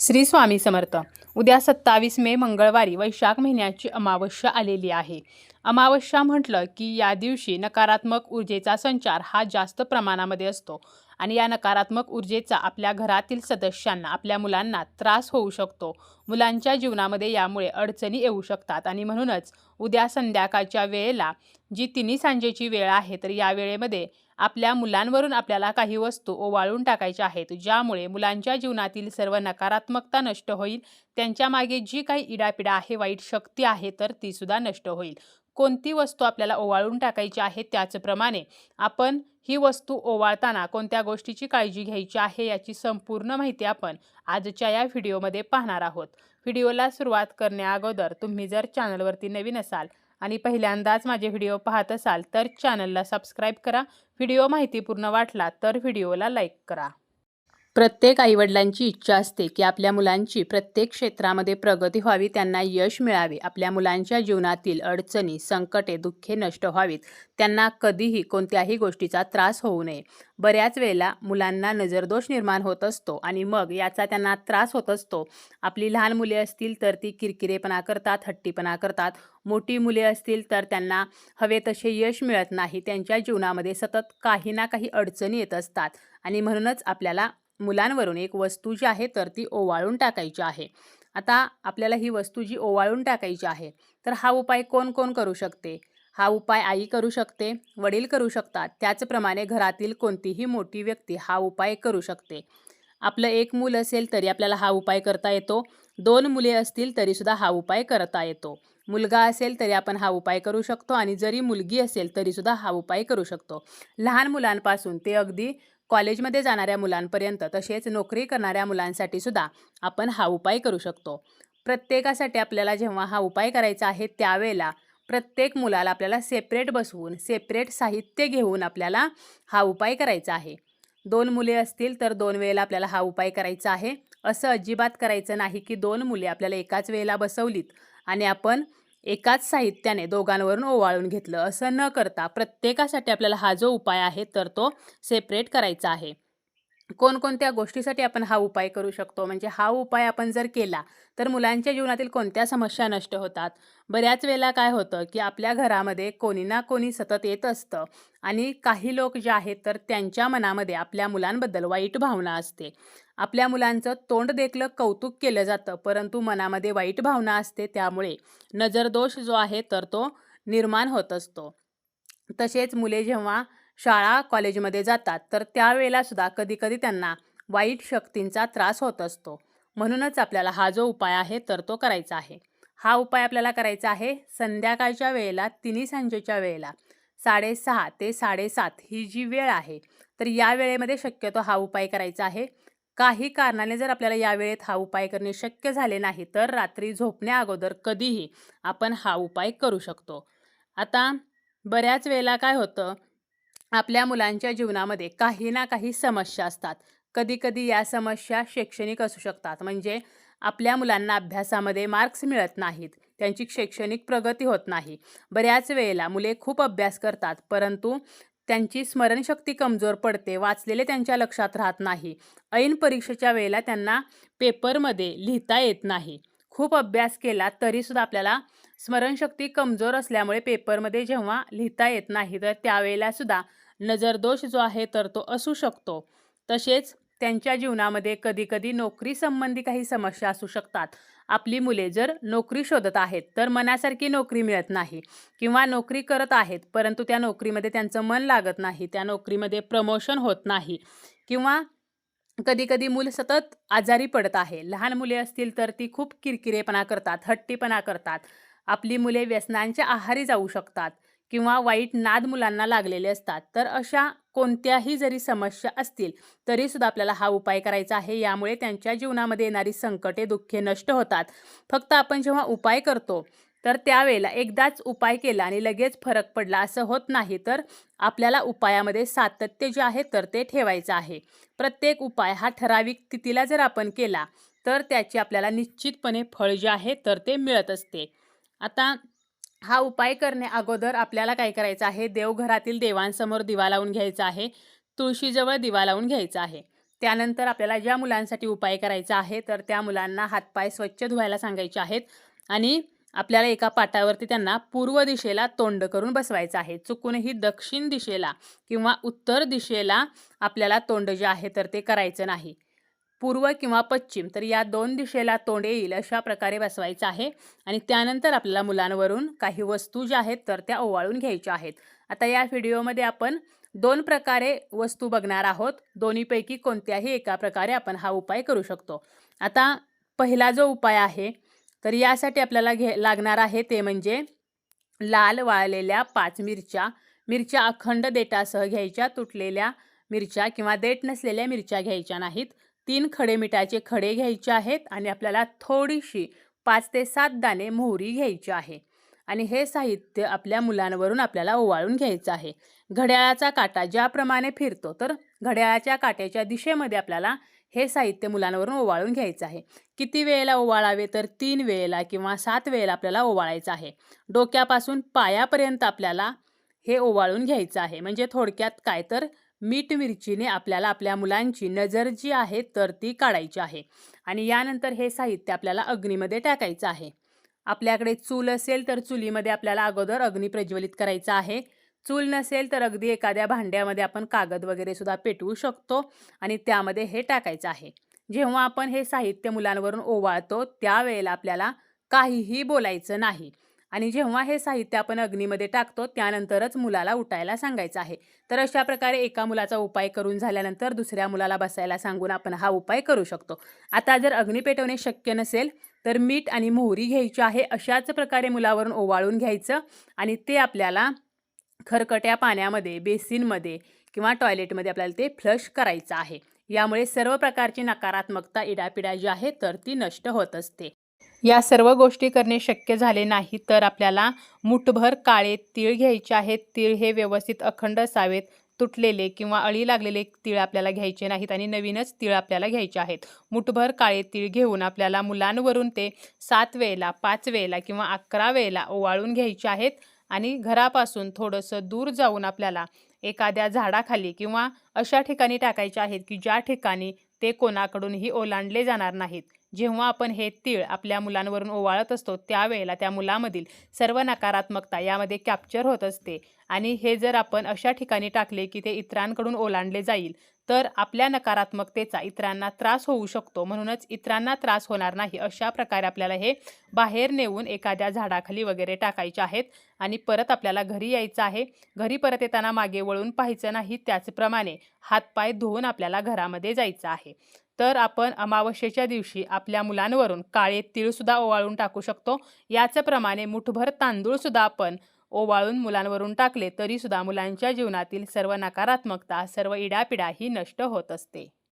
श्री स्वामी समर्थ. उद्या सत्तावीस मे मंगळवारी वैशाख महिन्याची अमावस्या आलेली आहे. अमावस्या म्हटलं की या दिवशी नकारात्मक ऊर्जेचा संचार हा जास्त प्रमाणामध्ये असतो आणि या नकारात्मक ऊर्जेचा आपल्या घरातील सदस्यांना आपल्या मुलांना त्रास होऊ शकतो. मुलांच्या जीवनामध्ये यामुळे अडचणी येऊ शकतात आणि म्हणूनच उद्या संध्याकाळच्या वेळेला जी तिन्ही सांजेची वेळ आहे तर या वेळेमध्ये आपल्या मुलांवरून आपल्याला काही वस्तू ओवाळून टाकायच्या आहेत ज्यामुळे मुलांच्या जीवनातील सर्व नकारात्मकता नष्ट होईल. त्यांच्या मागे जी काही इडापिडा आहे वाईट शक्ती आहे तर ती सुद्धा नष्ट होईल. कोणती वस्तू आपल्याला ओवाळून टाकायची आहे त्याचप्रमाणे आपण ही वस्तू ओवाळताना कोणत्या गोष्टीची काळजी घ्यायची आहे याची संपूर्ण माहिती आपण आजच्या या व्हिडिओमध्ये पाहणार आहोत. व्हिडिओला सुरुवात करण्याअगोदर तुम्ही जर चॅनलवरती नवीन असाल आणि पहिल्यांदाच माझे व्हिडिओ पाहत असाल तर चॅनलला सबस्क्राईब करा. व्हिडिओ माहितीपूर्ण वाटला तर व्हिडिओला लाईक करा. प्रत्येक आईवडिलांची इच्छा असते की आपल्या मुलांची प्रत्येक क्षेत्रामध्ये प्रगती व्हावी त्यांना यश मिळावे. आपल्या मुलांच्या जीवनातील अडचणी संकटे दुःखे नष्ट व्हावीत. त्यांना कधीही कोणत्याही गोष्टीचा त्रास होऊ नये. बऱ्याच वेळेला मुलांना नजरदोष निर्माण होत असतो आणि मग याचा त्यांना त्रास होत असतो. आपली लहान मुले असतील तर ती किरकिरेपणा करतात हट्टीपणा करतात. मोठी मुले असतील तर त्यांना हवे तसे यश मिळत नाही. त्यांच्या जीवनामध्ये सतत काही ना काही अडचणी येत असतात आणि म्हणूनच आपल्याला मुलांवरून एक वस्तू जी आहे तर ती ओवाळून टाकायची आहे. आता आपल्याला ही वस्तू जी ओवाळून टाकायची आहे तर हा उपाय कोण कोण करू शकते? हा उपाय आई करू शकते वडील करू शकतात. त्याचप्रमाणे घरातील कोणतीही मोठी व्यक्ती हा उपाय करू शकते. आपलं एक मूल असेल तरी आपल्याला हा उपाय करता येतो. दोन मुले असतील तरीसुद्धा हा उपाय करता येतो. मुलगा असेल तरी आपण हा उपाय करू शकतो आणि जरी मुलगी असेल तरीसुद्धा हा उपाय करू शकतो. लहान मुलांपासून ते अगदी कॉलेजमध्ये जाणाऱ्या मुलांपर्यंत तसेच नोकरी करणाऱ्या मुलांसाठी सुद्धा आपण हा उपाय करू शकतो. प्रत्येकासाठी आपल्याला जेव्हा हा उपाय करायचा आहे त्यावेळेला प्रत्येक मुलाला आपल्याला सेपरेट बसवून सेपरेट साहित्य घेऊन आपल्याला हा उपाय करायचा आहे. दोन मुले असतील तर दोन वेळेला आपल्याला हा उपाय करायचा आहे. असं अजिबात करायचं नाही की दोन मुले आपल्याला एकाच वेळेला बसवलीत आणि आपण एकाच साहित्याने दोघांवरून ओवाळून घेतलं. असं न करता प्रत्येकासाठी आपल्याला हा जो उपाय आहे तर तो सेपरेट करायचा आहे. कोणकोणत्या गोष्टीसाठी आपण हा उपाय करू शकतो? म्हणजे हा उपाय आपण जर केला तर मुलांच्या जीवनातील कोणत्या समस्या नष्ट होतात? बऱ्याच वेळेला काय होतं की आपल्या घरामध्ये कोणी ना कोणी सतत येत असतं आणि काही लोक जे आहेत तर त्यांच्या मनामध्ये आपल्या मुलांबद्दल वाईट भावना असते. आपल्या मुलांचं तोंड देखलं कौतुक केलं जातं परंतु मनामध्ये वाईट भावना असते त्यामुळे नजरदोष जो आहे तर तो निर्माण होत असतो. तसेच मुले जेव्हा शाळा कॉलेजमध्ये जातात तर त्यावेळेला सुद्धा कधीकधी त्यांना वाईट शक्तींचा त्रास होत असतो. म्हणूनच आपल्याला हा जो उपाय आहे तर तो करायचा आहे. हा उपाय आपल्याला करायचा आहे संध्याकाळच्या वेळेला तिन्ही सांजेच्या वेळेला. साडेसहा ते साडेसात ही जी वेळ आहे तर या वेळेमध्ये शक्यतो हा उपाय करायचा आहे. काही कारणाने जर आपल्याला या वेळेत हा उपाय करणे शक्य झाले नाही तर रात्री झोपण्या अगोदर कधीही आपण हा उपाय करू शकतो. आता बऱ्याच वेळेला काय होतं आपल्या मुलांच्या जीवनामध्ये काही ना काही समस्या असतात. कधीकधी या समस्या शैक्षणिक असू शकतात. म्हणजे आपल्या मुलांना अभ्यासामध्ये मार्क्स मिळत नाहीत. त्यांची शैक्षणिक प्रगती होत नाही. बऱ्याच वेळेला मुले खूप अभ्यास करतात परंतु त्यांची स्मरणशक्ती कमजोर पडते. वाचलेले त्यांच्या लक्षात राहत नाही. ऐन परीक्षेच्या वेळेला त्यांना पेपरमध्ये लिहिता येत नाही. खूप अभ्यास केला तरीसुद्धा आपल्याला स्मरणशक्ती कमजोर असल्यामुळे पेपरमध्ये जेव्हा लिहिता येत नाही तर त्यावेळेलासुद्धा नजरदोष जो आहे तर तो असू शकतो. तसेच त्यांच्या जीवनामध्ये कधीकधी नोकरीसंबंधी काही समस्या असू शकतात. आपली मुले जर नोकरी शोधत आहेत तर मनासारखी नोकरी मिळत नाही किंवा नोकरी करत आहेत परंतु त्या नोकरीमध्ये त्यांचं मन लागत नाही त्या नोकरीमध्ये प्रमोशन होत नाही किंवा कधीकधी मूल सतत आजारी पडत आहे. लहान मुले असतील तर ती खूप किरकिरेपणा करतात हट्टीपणा करतात. आपली मुले व्यसनांच्या आहारी जाऊ शकतात किंवा वाईट नाद मुलांना लागलेले असतात. तर अशा कोणत्याही जरी समस्या असतील तरीसुद्धा आपल्याला हा उपाय करायचा आहे. यामुळे त्यांच्या जीवनामध्ये येणारी संकटे दुःखे नष्ट होतात. फक्त आपण जेव्हा उपाय करतो तर त्यावेळेला एकदाच उपाय केला आणि लगेच फरक पडला असं होत नाही तर आपल्याला उपायामध्ये सातत्य जे आहे तर ते ठेवायचं आहे. प्रत्येक उपाय हा ठराविक तिथीला जर आपण केला तर त्याची आपल्याला निश्चितपणे फळ जे आहे तर ते मिळत असते. आता हा उपाय करणे अगोदर आपल्याला काय करायचं आहे? देवघरातील देवांसमोर दिवा लावून घ्यायचा आहे. तुळशीजवळ दिवा लावून घ्यायचा आहे. त्यानंतर आपल्याला ज्या मुलांसाठी उपाय करायचा आहे तर त्या मुलांना हातपाय स्वच्छ धुवायला सांगायचे आहेत आणि आपल्याला एका पाटावरती त्यांना पूर्व दिशेला तोंड करून बसवायचं आहे. चुकूनही दक्षिण दिशेला किंवा उत्तर दिशेला आपल्याला तोंड जे आहे तर ते करायचं नाही. पूर्व किंवा पश्चिम तर या दोन दिशेला तोंड येईल अशा प्रकारे बसवायचं आहे. आणि त्यानंतर आपल्याला मुलांवरून काही वस्तू ज्या आहेत तर त्या ओवाळून घ्यायच्या आहेत. आता या व्हिडिओमध्ये आपण दोन प्रकारे वस्तू बघणार आहोत. दोन्हीपैकी कोणत्याही एका प्रकारे आपण हा उपाय करू शकतो. आता पहिला जो उपाय आहे तर यासाठी आपल्याला घे लागणार आहे ते म्हणजे लाल वाळलेल्या पाच मिरच्या. मिरच्या अखंड देटासह घ्यायच्या तुटलेल्या मिरच्या किंवा देठ नसलेल्या मिरच्या घ्यायच्या नाहीत. तीन खडे मिठाचे खडे घ्यायचे आहेत आणि आपल्याला थोडीशी पाच ते सात दाणे मोहरी घ्यायची आहे. आणि हे साहित्य आपल्या मुलांवरून आपल्याला ओवाळून घ्यायचं आहे. घड्याळाचा काटा ज्याप्रमाणे फिरतो तर घड्याळाच्या काट्याच्या दिशेमध्ये आपल्याला हे साहित्य मुलांवरून ओवाळून घ्यायचं आहे. किती वेळेला ओवाळावे तर तीन वेळेला किंवा सात वेळेला आपल्याला ओवाळायचं आहे. डोक्यापासून पायापर्यंत आपल्याला हे ओवाळून घ्यायचं आहे. म्हणजे थोडक्यात काय तर मीठ मिरचीने आपल्याला आपल्या मुलांची नजर जी आहे तर ती काढायची आहे. आणि यानंतर हे साहित्य आपल्याला अग्नीमध्ये टाकायचं आहे. आपल्याकडे चूल असेल तर चुलीमध्ये आपल्याला अगोदर अग्नी प्रज्वलित करायचा आहे. चूल नसेल तर अगदी एखाद्या भांड्यामध्ये आपण कागद वगैरे सुद्धा पेटवू शकतो आणि त्यामध्ये हे टाकायचं आहे. जेव्हा आपण हे साहित्य मुलांवरून ओवाळतो त्यावेळेला आपल्याला काहीही बोलायचं नाही. आणि जेव्हा हे साहित्य आपण अग्नीमध्ये टाकतो त्यानंतरच मुलाला उठायला सांगायचं आहे. तर अशा प्रकारे एका मुलाचा उपाय करून झाल्यानंतर दुसऱ्या मुलाला बसायला सांगून आपण हा उपाय करू शकतो. आता जर अग्नी पेटवणे शक्य नसेल तर मीठ आणि मोहरी घ्यायची आहे अशाच प्रकारे मुलावरून ओवाळून घ्यायचं आणि ते आपल्याला खरकट्या पाण्यामध्ये बेसिनमध्ये किंवा टॉयलेटमध्ये आपल्याला ते फ्लश करायचं आहे. यामुळे सर्व प्रकारची नकारात्मकता इडापिडा जी आहे तर ती नष्ट होत असते. या सर्व गोष्टी करणे शक्य झाले नाही तर आपल्याला मुठभर काळे तीळ घ्यायचे आहेत. तीळ हे व्यवस्थित अखंड असावेत. तुटलेले किंवा अळी लागलेले तीळ आपल्याला घ्यायचे नाहीत आणि नवीनच तीळ आपल्याला घ्यायचे आहेत. मुठभर काळे तीळ घेऊन आपल्याला मुलांवरून ते सात वेळेला पाच वेळेला किंवा अकरा वेळेला ओवाळून घ्यायचे आहेत आणि घरापासून थोडंसं दूर जाऊन आपल्याला एखाद्या झाडाखाली किंवा अशा ठिकाणी टाकायचे आहेत की ज्या ठिकाणी ते कोणाकडूनही ओलांडले जाणार नाहीत. जेव्हा आपण हे तीळ आपल्या मुलांवरून ओवाळत असतो त्यावेळेला त्या मुलामधील सर्व नकारात्मकता यामध्ये कॅप्चर होत असते. आणि हे जर आपण अशा ठिकाणी टाकले की ते इतरांकडून ओलांडले जाईल तर आपल्या नकारात्मकतेचा इतरांना त्रास होऊ शकतो. म्हणूनच इतरांना त्रास होणार नाही अशा प्रकारे आपल्याला हे बाहेर नेऊन एखाद्या झाडाखाली वगैरे टाकायचे आहेत आणि परत आपल्याला घरी यायचं आहे. घरी परत येताना मागे वळून पाहायचं नाही त्याचप्रमाणे हातपाय धुवून आपल्याला घरामध्ये जायचं आहे. तर आपण अमावस्येच्या दिवशी आपल्या मुलांवरून काळे तीळसुद्धा ओवाळून टाकू शकतो. याचप्रमाणे मुठभर तांदूळसुद्धा आपण ओवाळून मुलांवरून टाकले तरीसुद्धा मुलांच्या जीवनातील सर्व नकारात्मकता सर्व इडापिडा ही नष्ट होत असते.